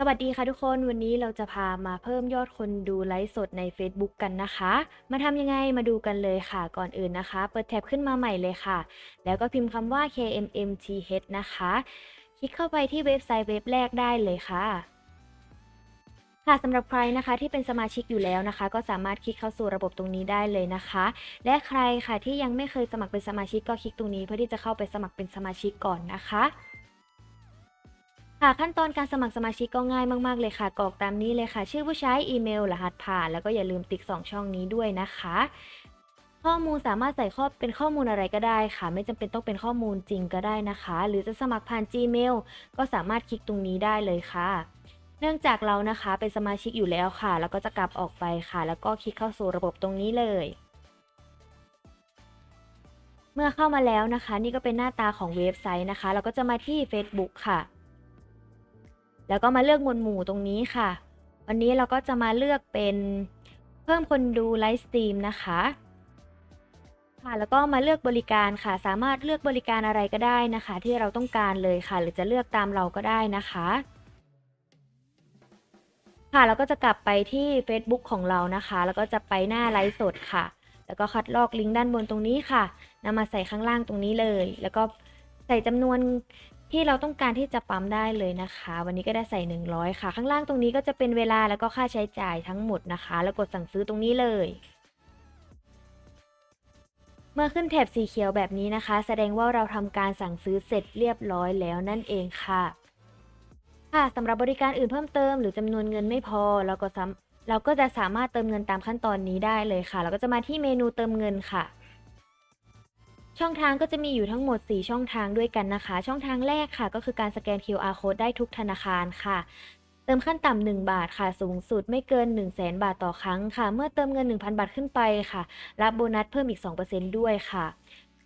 สวัสดีค่ะทุกคนวันนี้เราจะพามาเพิ่มยอดคนดูไลฟ์สดใน Facebook กันนะคะ มาทำยังไงมาดูกันเลยค่ะก่อนอื่นนะคะ เปิดแท็บขึ้นมาใหม่เลยค่ะ แล้วก็พิมพ์คำว่า KMMTH นะคะ คลิกเข้าไปที่เว็บไซต์เว็บแรกได้เลยค่ะ ค่ะสำหรับใครนะคะที่เป็นสมาชิกอยู่แล้วนะคะ ก็สามารถคลิกเข้าสู่ระบบตรงนี้ได้เลยนะคะ และใครค่ะที่ยังไม่เคยสมัครเป็นสมาชิกก็คลิกตรงนี้ เพื่อที่จะเข้าไปสมัครเป็นสมาชิกก่อนนะคะ ค่ะขั้นตอนการสมัครสมาชิกก็ง่ายมาก ๆ เลยค่ะกรอกตามนี้เลยค่ะ ชื่อผู้ใช้อีเมลรหัสผ่าน แล้วก็อย่าลืมติ๊ก 2 ช่องนี้ด้วยนะคะ ข้อมูลสามารถใส่ข้อเป็นข้อมูลอะไรก็ได้ค่ะ ไม่จำเป็นต้องเป็นข้อมูลจริงก็ได้นะคะ หรือจะสมัครผ่าน Gmail ก็สามารถคลิกตรงนี้ได้เลยค่ะ เนื่องจากเรานะคะเป็นสมาชิกอยู่แล้วค่ะ แล้วก็จะกลับออกไปค่ะ แล้วก็คลิกเข้าสู่ระบบตรงนี้เลยเมื่อเข้ามาแล้วนะคะ นี่ก็เป็นหน้าตาของเว็บไซต์นะคะ เราก็จะมาที่ Facebook ค่ะ แล้วก็มาเลือกหมวดหมู่ตรงนี้ค่ะ วันนี้เราก็จะมาเลือกเป็นเพิ่มคนดูไลฟ์สตรีมนะคะค่ะแล้วก็มาเลือกบริการค่ะ สามารถเลือกบริการอะไรก็ได้นะคะ ที่เราต้องการเลยค่ะ หรือจะเลือกตามเราก็ได้นะคะ ค่ะแล้วก็จะกลับไปที่ Facebook ของเรานะคะ แล้วก็จะไปหน้าไลฟ์สดค่ะ แล้วก็คัดลอกลิงก์ด้านบนตรงนี้ค่ะนำมาใส่ข้างล่างตรงนี้เลย แล้วก็ใส่จำนวน ที่เราต้องการที่จะปั๊มได้เลยนะคะ วันนี้ก็ได้ใส่ 100 ค่ะ ข้างล่างตรงนี้ก็จะเป็นเวลาแล้วก็ค่าใช้จ่ายทั้งหมดนะคะ แล้วกดสั่งซื้อตรงนี้เลย เมื่อขึ้นแถบสีเขียวแบบนี้นะคะ แสดงว่าเราทำการสั่งซื้อเสร็จเรียบร้อยแล้วนั่นเองค่ะ ค่ะสำหรับบริการอื่นเพิ่มเติมหรือจำนวนเงินไม่พอเราก็เราก็จะสามารถเติมเงินตามขั้นตอนนี้ได้เลยค่ะ เราก็จะมาที่เมนูเติมเงินค่ะ ช่องทางก็จะมีอยู่ทั้งหมด 4 ช่องทางด้วยกันนะคะ ช่องทางแรกค่ะ ก็คือการสแกน QR code ได้ทุกธนาคารค่ะ เติมขั้นต่ำ1บาทค่ะ สูงสุดไม่เกิน 1 0 0 0 0แบาทต่อครั้งค่ะ เมื่อเติมเงิน 1,000 บาทขึ้นไปค่ะ รับโบนัสเพิ่มอีก 2%ด้วยค่ะ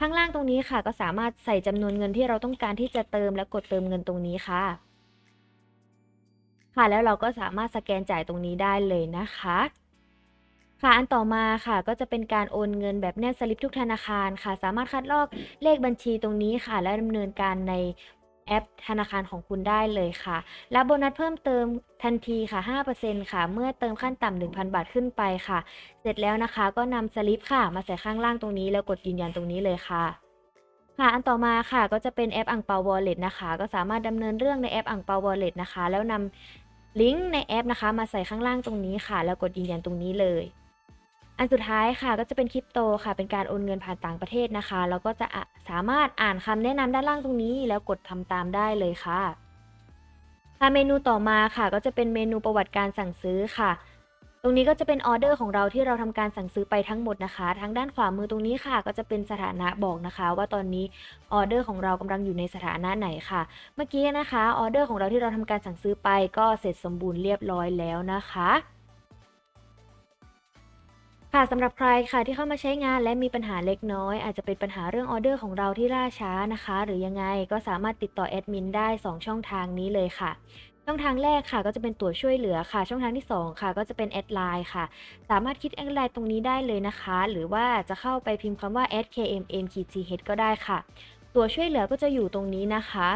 ข้างล่างตรงนี้ค่ะ ก็สามารถใส่จำนวนเงินที่เราต้องการที่จะเติมและกดเติมเงินตรงนี้ค่ะ ค่ะ แล้วเราก็สามารถสแกนจ่ายตรงนี้ได้เลยนะคะ ค่ะ อันต่อมาค่ะ ก็จะเป็นการโอนเงินแบบแนบสลิปทุกธนาคารค่ะ สามารถคัดลอกเลขบัญชีตรงนี้ค่ะ และดำเนินการในแอปธนาคารของคุณได้เลยค่ะ รับโบนัสเพิ่มเติมทันทีค่ะ 5%ค่ะ เมื่อเติมขั้นต่ำ1,000 บาทขึ้นไปค่ะ เสร็จแล้วนะคะ ก็นำสลิปค่ะ มาใส่ข้างล่างตรงนี้ แล้วกดยืนยันตรงนี้เลยค่ะ ค่ะ อันต่อมาค่ะ ก็จะเป็นแอปอังเปาวอลเล็ตนะคะ ก็สามารถดำเนินเรื่องในแอปอังเปาวอลเล็ตนะคะ แล้วนำลิงก์ในแอปนะคะ มาใส่ข้างล่างตรงนี้ค่ะ แล้วกดยืนยันตรงนี้เลย อันสุดท้ายค่ะก็จะเป็นคริปโตค่ะ เป็นการโอนเงินผ่านต่างประเทศนะคะแล้วก็จะสามารถอ่านคำแนะนำด้านล่างตรงนี้ แล้วกดทำตามได้เลยค่ะค่ะเมนูต่อมาค่ะ ก็จะเป็นเมนูประวัติการสั่งซื้อค่ะ ตรงนี้ก็จะเป็นออเดอร์ของเราที่เราทำการสั่งซื้อไปทั้งหมดนะคะ ทางด้านขวามือตรงนี้ค่ะ ก็จะเป็นสถานะบอกนะคะ ว่าตอนนี้ออเดอร์ของเรากำลังอยู่ในสถานะไหนค่ะ เมื่อกี้นะคะออเดอร์ของเราที่เราทำการสั่งซื้อไปก็เสร็จสมบูรณ์เรียบร้อยแล้วนะคะ ค่ะสำหรับใครค่ะที่เข้ามาใช้งานและมีปัญหาเล็กน้อย อาจจะเป็นปัญหาเรื่องออเดอร์ของเราที่ล่าช้านะคะ หรือยังไงก็สามารถติดต่อแอดมินได้ 2 ช่องทางนี้เลยค่ะ ช่องทางแรกค่ะ ก็จะเป็นตัวช่วยเหลือค่ะ ช่องทางที่ 2 ค่ะ ก็จะเป็นแอดไลน์ค่ะ สามารถคิดแอดไลน์ตรงนี้ได้เลยนะคะ หรือว่าจะเข้าไปพิมพ์คำว่า @kmm-th ก็ได้ค่ะ ตัวช่วยเหลือก็จะอยู่ตรงนี้นะคะ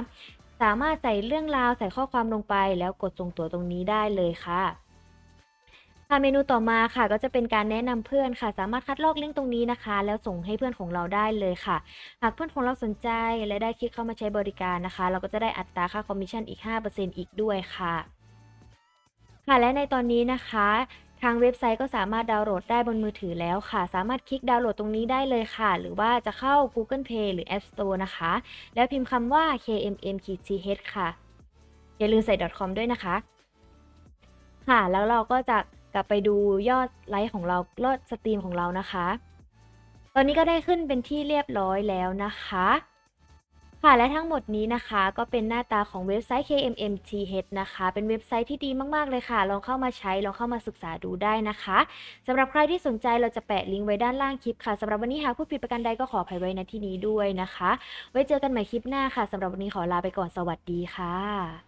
สามารถใส่เรื่องราวใส่ข้อความลงไป แล้วกดส่งตัวตรงนี้ได้เลยค่ะ ค่ะเมนูต่อมาค่ะก็จะเป็นการแนะนำเพื่อนค่ะ สามารถคัดลอกลิงก์ตรงนี้นะคะ แล้วส่งให้เพื่อนของเราได้เลยค่ะ หากเพื่อนของเราสนใจและได้คลิกเข้ามาใช้บริการนะคะ เราก็จะได้อัตราค่าคอมมิชชั่นอีก 5%อีกด้วยค่ะ ค่ะและในตอนนี้นะคะ ทางเว็บไซต์ก็สามารถดาวน์โหลดได้บนมือถือแล้วค่ะ สามารถคลิกดาวน์โหลดตรงนี้ได้เลยค่ะ หรือว่าจะเข้า Google Play หรือ App Store นะคะ แล้วพิมพ์คำว่า kmm-th ค่ะอย่าลืมใส่ .com ด้วยนะคะค่ะแล้วเราก็จะ กลับไปดูยอดไลค์ของเรายอดสตรีมของเรานะคะ ตอนนี้ก็ได้ขึ้นเป็นที่เรียบร้อยแล้วนะคะ ค่ะและทั้งหมดนี้นะคะก็เป็นหน้าตาของเว็บไซต์ KMMTH นะคะ เป็นเว็บไซต์ที่ดีมากๆเลยค่ะ ลองเข้ามาใช้ลองเข้ามาศึกษาดูได้นะคะสำหรับใครที่สนใจเราจะแปะลิงก์ไว้ด้านล่างคลิปค่ะสำหรับวันนี้หากผู้ผิดประการใดก็ขออภัยไว้ณที่นี้ด้วยนะคะ ไว้เจอกันใหม่คลิปหน้าค่ะสำหรับวันนี้ขอลาไปก่อนสวัสดีค่ะ